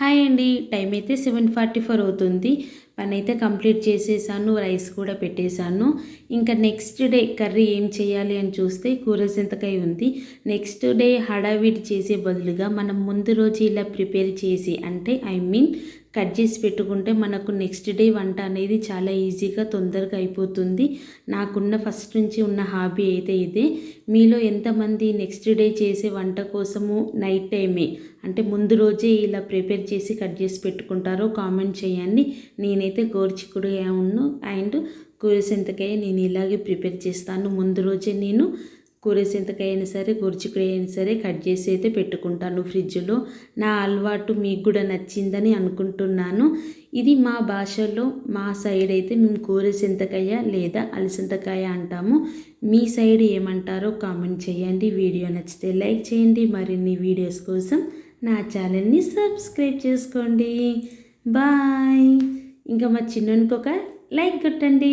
Hi అండి. Time అయితే seven forty four అవుతుంది. పని అయితే కంప్లీట్ చేసేసాను రైస్ కూడా పెట్టేశాను. ఇంకా నెక్స్ట్ డే కర్రీ ఏం చేయాలి అని చూస్తే కూర చింతకాయ ఉంది. నెక్స్ట్ డే హడావిడి చేసే బదులుగా మనం ముందు రోజు ఇలా ప్రిపేర్ చేసి అంటే ఐ మీన్ కట్ చేసి పెట్టుకుంటే మనకు నెక్స్ట్ డే వంట అనేది చాలా ఈజీగా తొందరగా అయిపోతుంది. నాకున్న ఫస్ట్ నుంచి ఉన్న హాబీ అయితే ఇదే. మీలో ఎంతమంది నెక్స్ట్ డే చేసే వంట కోసము నైట్ టైమే అంటే ముందు రోజే ఇలా ప్రిపేర్ చేసి కట్ చేసి పెట్టుకుంటారో కామెంట్ చేయండి. నేనైతే గోరుచిక్కుడుగా ఉన్ను అండ్ కూరసింతకాయ నేను ఇలాగే ప్రిపేర్ చేస్తాను. ముందు రోజే నేను కూరసింతకాయ అయినా సరే గొరుచికాయ అయినా సరే కట్ చేసి అయితే పెట్టుకుంటాను ఫ్రిడ్జ్లో. నా అలవాటు మీకు కూడా నచ్చిందని అనుకుంటున్నాను. ఇది మా భాషలో మా సైడ్ అయితే మేము కూరసింతకాయ లేదా అలసింతకాయ అంటాము. మీ సైడ్ ఏమంటారో కామెంట్ చేయండి. వీడియో నచ్చితే లైక్ చేయండి. మరిన్ని వీడియోస్ కోసం నా ఛానల్ని సబ్స్క్రైబ్ చేసుకోండి. బాయ్! ఇంకా మా చిన్నకి ఒక లైక్ కొట్టండి.